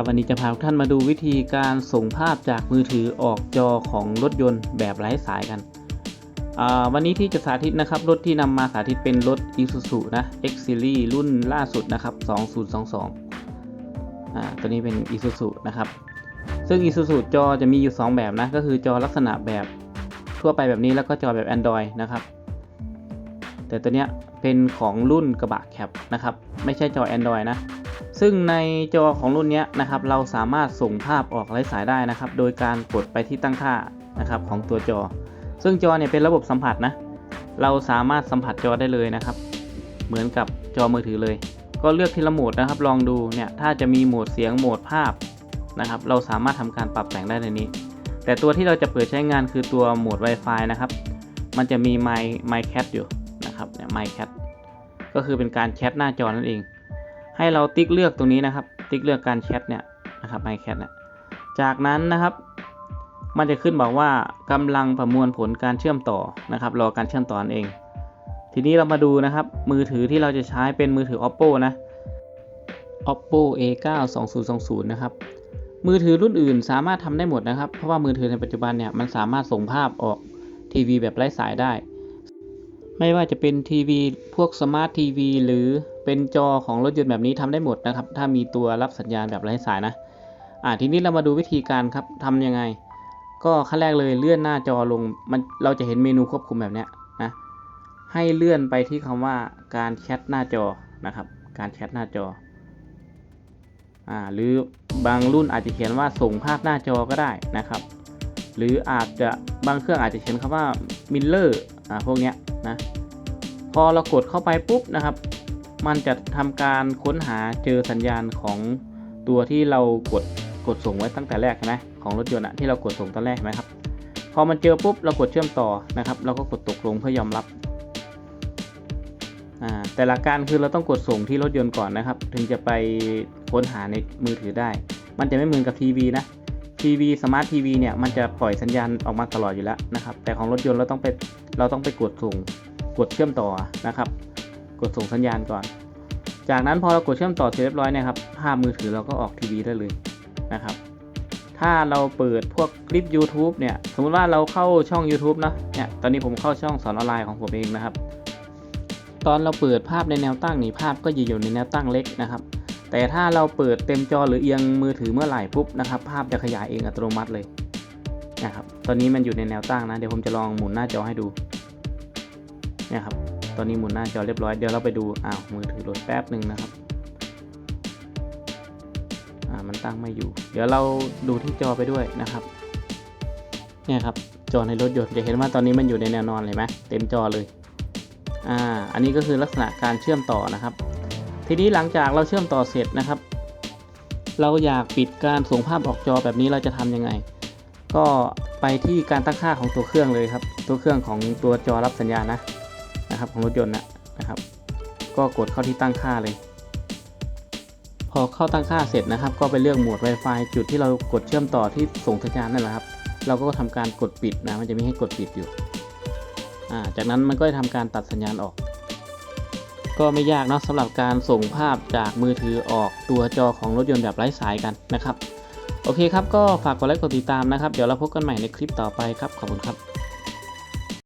ครับวันนี้จะพาทุกท่านมาดูวิธีการส่งภาพจากมือถือออกจอของรถยนต์แบบไร้สายกันอ่าวันนี้ที่จะสาธิตนะครับรถที่นำมาสาธิตเป็นรถ Isuzu นะ X Series รุ่นล่าสุดนะครับ 2022อ่าตัวนี้เป็น Isuzu นะครับ ซึ่ง Isuzu จอจะมีอยู่ 2 แบบนะ ก็คือจอลักษณะแบบทั่วไปแบบนี้แล้วก็จอแบบ Android นะครับ แต่ตัวเนี้ยเป็นของรุ่นกระบะแคปนะครับ ไม่ใช่จอ Android นะ ซึ่งในจอของรุ่นนี้นะครับเราสามารถส่งภาพออกไร้สายได้นะครับ โดยการกดไปที่ตั้งค่านะครับของตัวจอ ซึ่งจอเนี่ยเป็นระบบสัมผัสนะ เราสามารถสัมผัสจอได้เลยนะครับ เหมือนกับจอมือถือเลย ก็เลือกทีละโหมดนะครับ ลองดูเนี่ยถ้าจะมีโหมดเสียงโหมดภาพนะครับ เราสามารถทำการปรับแต่งได้ในนี้ แต่ตัวที่เราจะเปิดใช้งานคือตัวโหมด Wi-Fi นะครับ มันจะมี My My Cat อยู่นะครับเนี่ย My Cat ก็คือเป็นการแชทหน้าจอนั่นเอง ให้เราติ๊กเลือกตรงนี้นะครับ ติ๊กเลือกการแชทเนี่ยนะครับ My Cat เนี่ยจากนั้นนะครับ มันจะขึ้นบอกว่ากำลังประมวลผลการเชื่อมต่อนะครับ รอการเชื่อมต่อนั่นเอง ทีนี้เรามาดูนะครับ มือถือที่เราจะใช้เป็นมือถือ oppo นะ oppo a9 2020 นะครับมือถือรุ่นอื่นสามารถทำได้หมดนะครับ เพราะว่ามือถือในปัจจุบันเนี่ยมันสามารถส่งภาพออกทีวีแบบไร้สายได้ ไม่ว่าจะเป็นทีวีพวกสมาร์ททีวีหรือเป็นจอของรถยนต์แบบนี้ทำได้หมดนะครับ ถ้ามีตัวรับสัญญาณแบบไร้สายนะอ่าทีนี้เรามาดูวิธีการครับทำยังไง ก็ขั้นแรกเลยเลื่อนหน้าจอลงมันเราจะเห็นเมนูควบคุมแบบเนี้ยนะให้เลื่อนไปที่คำว่าการแชทหน้าจอนะครับ การแชทหน้าจออ่าหรือบางรุ่นอาจจะเขียนว่าส่งภาพหน้าจอก็ได้นะครับ หรืออาจจะบางเครื่องอาจจะเขียนคำว่า Miller อ่าพวกเนี้ยนะพอเรากดเข้าไปปุ๊บนะครับ มันจะทำการค้นหาเจอสัญญาณของตัวที่เรากดกดส่งไว้ตั้งแต่แรกใช่ไหมของรถยนต์อะที่เรากดส่งตอนแรกเห็นไหมครับพอมันเจอปุ๊บเรากดเชื่อมต่อนะครับ เราก็กดตกลงเพื่อยอมรับอ่าแต่หลักการคือเราต้องกดส่งที่รถยนต์ก่อนนะครับ ถึงจะไปค้นหาในมือถือได้ มันจะไม่เหมือนกับทีวีนะ ทีวีสมาร์ททีวีเนี่ยมันจะปล่อยสัญญาณออกมาตลอดอยู่แล้วนะครับ แต่ของรถยนต์เราต้องไปเราต้องไปกดส่งกดเชื่อมต่อนะครับ กดส่งสัญญาณก่อน จากนั้นพอเรากดเชื่อมต่อเสร็จเรียบร้อยนะครับภาพมือถือเราก็ออกทีวีได้เลยนะครับ ถ้าเราเปิดพวกคลิป YouTube เนี่ย สมมติว่าเราเข้าช่อง YouTube นะเนี่ยตอนนี้ผมเข้าช่องสอนออนไลน์ของผมเองนะครับ ตอนเราเปิดภาพในแนวตั้งนี่ภาพก็จะอยู่ในแนวตั้งเล็กนะครับ แต่ถ้าเราเปิดเต็มจอหรือเอียงมือถือเมื่อไหร่ปุ๊บนะครับภาพจะขยายเองอัตโนมัติเลยนะครับตอนนี้มันอยู่ในแนวตั้งนะ เดี๋ยวผมจะลองหมุนหน้าจอให้ดูนี่ครับตอนนี้หมุนหน้าจอเรียบร้อยเดี๋ยวเราไปดูอ้าวมือถือโหลดแป๊บหนึ่งนะครับอ่ามันตั้งไม่อยู่ เดี๋ยวเราดูที่จอไปด้วยนะครับเนี่ยครับจอในรถยนต์จะเห็นว่าตอนนี้มันอยู่ในแนวนอนเลยไหมเต็มจอเลยอ่าอันนี้ก็คือลักษณะการเชื่อมต่อนะครับ ทีนี้หลังจากเราเชื่อมต่อเสร็จนะครับ เราอยากปิดการส่งภาพออกจอแบบนี้เราจะทำยังไง ก็ไปที่การตั้งค่าของตัวเครื่องเลยครับ ตัวเครื่องของตัวจอรับสัญญาณนะนะครับ ของรถยนต์นะนะครับ ก็กดเข้าที่ตั้งค่าเลย พอเข้าตั้งค่าเสร็จนะครับ ก็ไปเลือกโหมด Wi-Fi จุดที่เรากดเชื่อมต่อที่ส่งสัญญาณนั่นแหละครับ เราก็ทำการกดปิดนะมันจะมีให้กดปิดอยู่จากนั้นมันก็จะทำการตัดสัญญาณออก ก็ไม่ยากเนาะสำหรับการส่งภาพจากมือถือออกตัวจอของรถยนต์แบบไร้สายกันนะครับ โอเคครับ ก็ฝากกดไลค์กดติดตามนะครับ เดี๋ยวเราพบกันใหม่ในคลิปต่อไปครับ ขอบคุณครับ